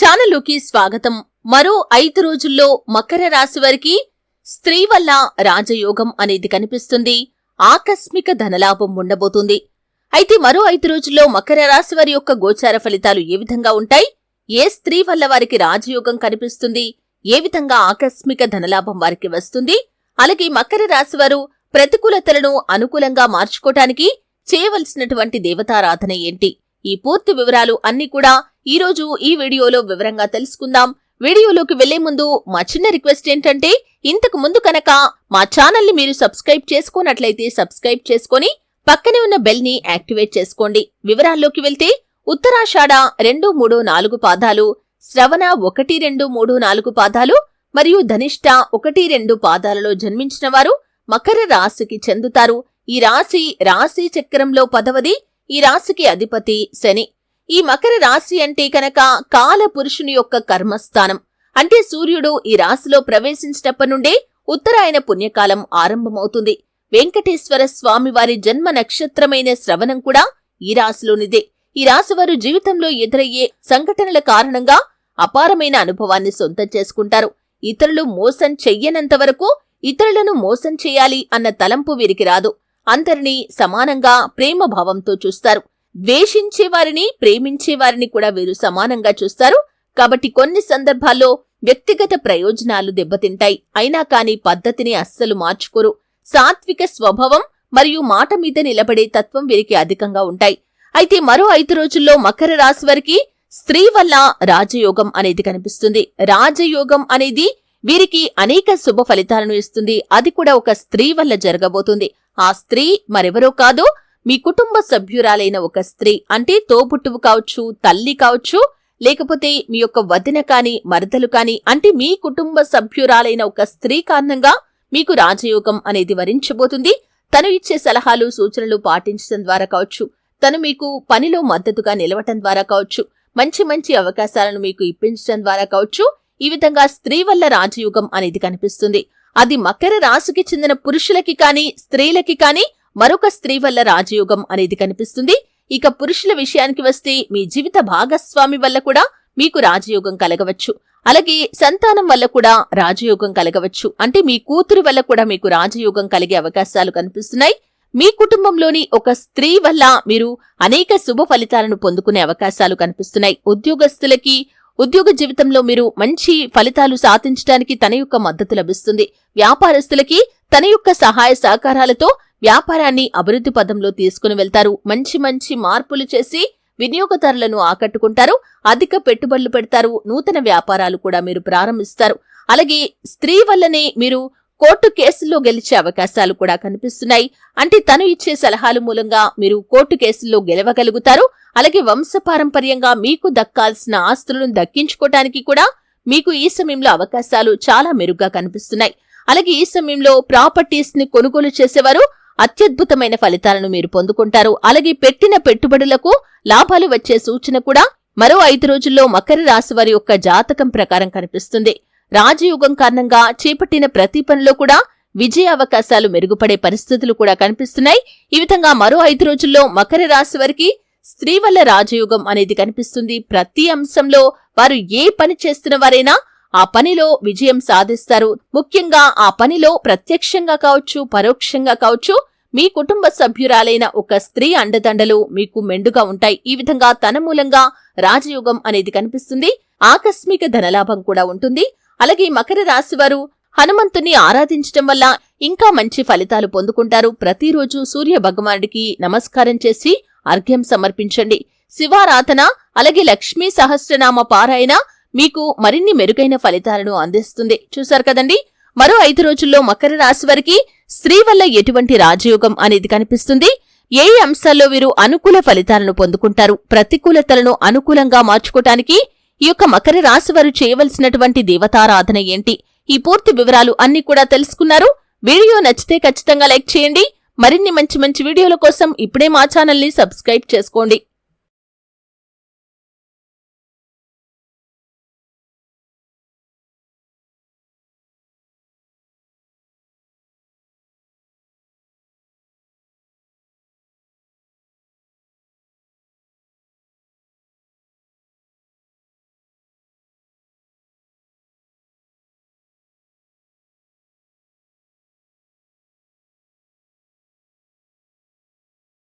ఛానల్లోకి స్వాగతం. మరో ఐదు రోజుల్లో మకర రాశి వారికి స్త్రీ వల్ల రాజయోగం అనేది కనిపిస్తుంది. ఆకస్మిక ధనలాభం ఉండబోతుంది. అయితే మరో ఐదు రోజుల్లో మకర రాశి వారి యొక్క గోచార ఫలితాలు ఏ విధంగా ఉంటాయి? ఏ స్త్రీ వల్ల వారికి రాజయోగం కనిపిస్తుంది? ఏ విధంగా ఆకస్మిక ధనలాభం వారికి వస్తుంది? అలాగే మకర రాశి వారు ప్రతికూలతలను అనుకూలంగా మార్చుకోటానికి చేయవలసినటువంటి దేవతారాధన ఏంటి? ఈ పూర్తి వివరాలు అన్ని కూడా ఈరోజు ఈ వీడియోలో వివరంగా తెలుసుకుందాం. వీడియోలోకి వెళ్ళే ముందు మా చిన్న రిక్వెస్ట్ ఏంటంటే ఇంతకు ముందు కనుక మా ఛానల్ని మీరు సబ్స్క్రైబ్ చేసుకున్నట్లయితే సబ్స్క్రైబ్ చేసుకుని పక్కనే ఉన్న బెల్ని యాక్టివేట్ చేసుకోండి. వివరాల్లోకి వెళ్తే ఉత్తరాషాఢ రెండు మూడు నాలుగు పాదాలు శ్రవణ ఒకటి రెండు మూడు నాలుగు పాదాలు మరియు ధనిష్ట ఒకటి రెండు పాదాలలో జన్మించిన వారు మకర రాశికి చెందుతారు. ఈ రాశి రాశి చక్రంలో పదవది ఈ రాశికి అధిపతి శని. ఈ మకర రాశి అంటే కనుక కాల పురుషుని యొక్క కర్మస్థానం. అంటే సూర్యుడు ఈ రాశిలో ప్రవేశించినప్పటి నుండే ఉత్తరాయణ పుణ్యకాలం ఆరంభమవుతుంది. వెంకటేశ్వర స్వామివారి జన్మ నక్షత్రమైన శ్రవణం కూడా ఈ రాశిలోనిదే. ఈ రాశివారు జీవితంలో ఎదురయ్యే సంఘటనల కారణంగా అపారమైన అనుభవాన్ని సొంతం చేసుకుంటారు. ఇతరులు మోసం చెయ్యనంత వరకు ఇతరులను మోసం చేయాలి అన్న తలంపు వీరికి రాదు. అందరినీ సమానంగా ప్రేమ భావంతో చూస్తారు. ద్వేషించే వారిని ప్రేమించే వారిని కూడా వీరు సమానంగా చూస్తారు. కాబట్టి కొన్ని సందర్భాల్లో వ్యక్తిగత ప్రయోజనాలు దెబ్బతింటాయి. అయినా కాని పద్ధతిని అస్సలు మార్చుకోరు. సాత్విక స్వభావం మరియు మాట మీద నిలబడే తత్వం వీరికి అధికంగా ఉంటాయి. అయితే మరో ఐదు రోజుల్లో మకర రాశి వారికి స్త్రీ వల్ల రాజయోగం అనేది కనిపిస్తుంది. రాజయోగం అనేది వీరికి అనేక శుభ ఫలితాలను ఇస్తుంది. అది కూడా ఒక స్త్రీ వల్ల జరగబోతుంది. ఆ స్త్రీ మరెవరో కాదు మీ కుటుంబ సభ్యురాలైన ఒక స్త్రీ అంటే తోబుట్టువు కావచ్చు తల్లి కావచ్చు లేకపోతే మీ యొక్క వదిన కాని మరదలు కాని అంటే మీ కుటుంబ సభ్యురాలైన ఒక స్త్రీ కారణంగా మీకు రాజయోగం అనేది వరించబోతుంది. తను ఇచ్చే సలహాలు సూచనలు పాటించడం ద్వారా కావచ్చు తను మీకు పనిలో మద్దతుగా నిలవటం ద్వారా కావచ్చు మంచి మంచి అవకాశాలను మీకు ఇప్పించడం ద్వారా కావచ్చు ఈ విధంగా స్త్రీ వల్ల రాజయోగం అనేది కనిపిస్తుంది. అది మకర రాశికి చెందిన పురుషులకి కాని స్త్రీలకి కానీ మరొక స్త్రీ వల్ల రాజయోగం అనేది కనిపిస్తుంది. ఇక పురుషుల విషయానికి వస్తే మీ జీవిత భాగస్వామి వల్ల కూడా మీకు రాజయోగం కలగవచ్చు. అలాగే సంతానం వల్ల కూడా రాజయోగం కలగవచ్చు. అంటే మీ కూతురు వల్ల కూడా మీకు రాజయోగం కలిగే అవకాశాలు కనిపిస్తున్నాయి. మీ కుటుంబంలోని ఒక స్త్రీ వల్ల మీరు అనేక శుభ ఫలితాలను పొందుకునే అవకాశాలు కనిపిస్తున్నాయి. ఉద్యోగస్తులకి ఉద్యోగ జీవితంలో మీరు మంచి ఫలితాలు సాధించడానికి తన యొక్క మద్దతు లభిస్తుంది. వ్యాపారస్తులకి తన యొక్క సహాయ సహకారాలతో వ్యాపారాన్ని అభివృద్ధి పదంలో తీసుకుని వెళ్తారు. మంచి మంచి మార్పులు చేసి వినియోగదారులను ఆకట్టుకుంటారు. అధిక పెట్టుబడులు పెడతారు. నూతన వ్యాపారాలు కూడా మీరు ప్రారంభిస్తారు. అలాగే స్త్రీ వల్లనే మీరు కోర్టు కేసుల్లో గెలిచే అవకాశాలు కూడా కనిపిస్తున్నాయి. అంటే తను ఇచ్చే సలహాల మూలంగా మీరు కోర్టు కేసుల్లో గెలవగలుగుతారు. అలాగే వంశపారంపర్యంగా మీకు దక్కాల్సిన ఆస్తులను దక్కించుకోవటానికి కూడా మీకు ఈ సమయంలో అవకాశాలు చాలా మెరుగ్గా కనిపిస్తున్నాయి. అలాగే ఈ సమయంలో ప్రాపర్టీస్ని కొనుగోలు చేసేవారు. అత్యద్భుతమైన ఫలితాలను మీరు పొందుకుంటారు. అలాగే పెట్టిన పెట్టుబడులకు లాభాలు వచ్చే సూచన కూడా మరో ఐదు రోజుల్లో మకర రాశి వారి యొక్క జాతకం ప్రకారం కనిపిస్తుంది. రాజయోగం కారణంగా చేపట్టిన ప్రతి పనిలో కూడా విజయ అవకాశాలు మెరుగుపడే పరిస్థితులు కూడా కనిపిస్తున్నాయి. ఈ విధంగా మరో ఐదు రోజుల్లో మకర రాశి వారికి స్త్రీ వల్ల రాజయోగం అనేది కనిపిస్తుంది. ప్రతి అంశంలో వారు ఏ పని చేస్తున్న వారైనా ఆ పనిలో విజయం సాధిస్తారు. ముఖ్యంగా ఆ పనిలో ప్రత్యక్షంగా కావచ్చు పరోక్షంగా కావచ్చు మీ కుటుంబ సభ్యురాలైన ఒక స్త్రీ అండదండలు మీకు మెండుగా ఉంటాయి. ఈ విధంగా తన మూలంగా రాజయోగం అనేది కనిపిస్తుంది. ఆకస్మిక ధనలాభం కూడా ఉంటుంది. అలాగే మకర రాశి వారు హనుమంతుని ఆరాధించటం వల్ల ఇంకా మంచి ఫలితాలు పొందుకుంటారు. ప్రతిరోజు సూర్య భగవానుడికి నమస్కారం చేసి అర్ఘ్యం సమర్పించండి. శివారాధన అలాగే లక్ష్మీ సహస్రనామ పారాయణ మీకు మరిన్ని మెరుగైన ఫలితాలను అందిస్తుంది. చూశారు కదండి? మరో ఐదు రోజుల్లో మకర రాశి వారికి స్త్రీ వల్ల ఎటువంటి రాజయోగం అనేది కనిపిస్తుంది. ఏ అంశాల్లో వీరు అనుకూల ఫలితాలను పొందుకుంటారు? ప్రతికూలతలను అనుకూలంగా మార్చుకోటానికి ఈ యొక్క మకర రాశి వారు చేయవలసినటువంటి దేవతారాధన ఏంటి? ఈ పూర్తి వివరాలు అన్ని కూడా తెలుసుకున్నారు. వీడియో నచ్చితే ఖచ్చితంగా లైక్ చేయండి. మరిన్ని మంచి మంచి వీడియోల కోసం ఇప్పుడే మా ఛానల్ని సబ్స్క్రైబ్ చేసుకోండి.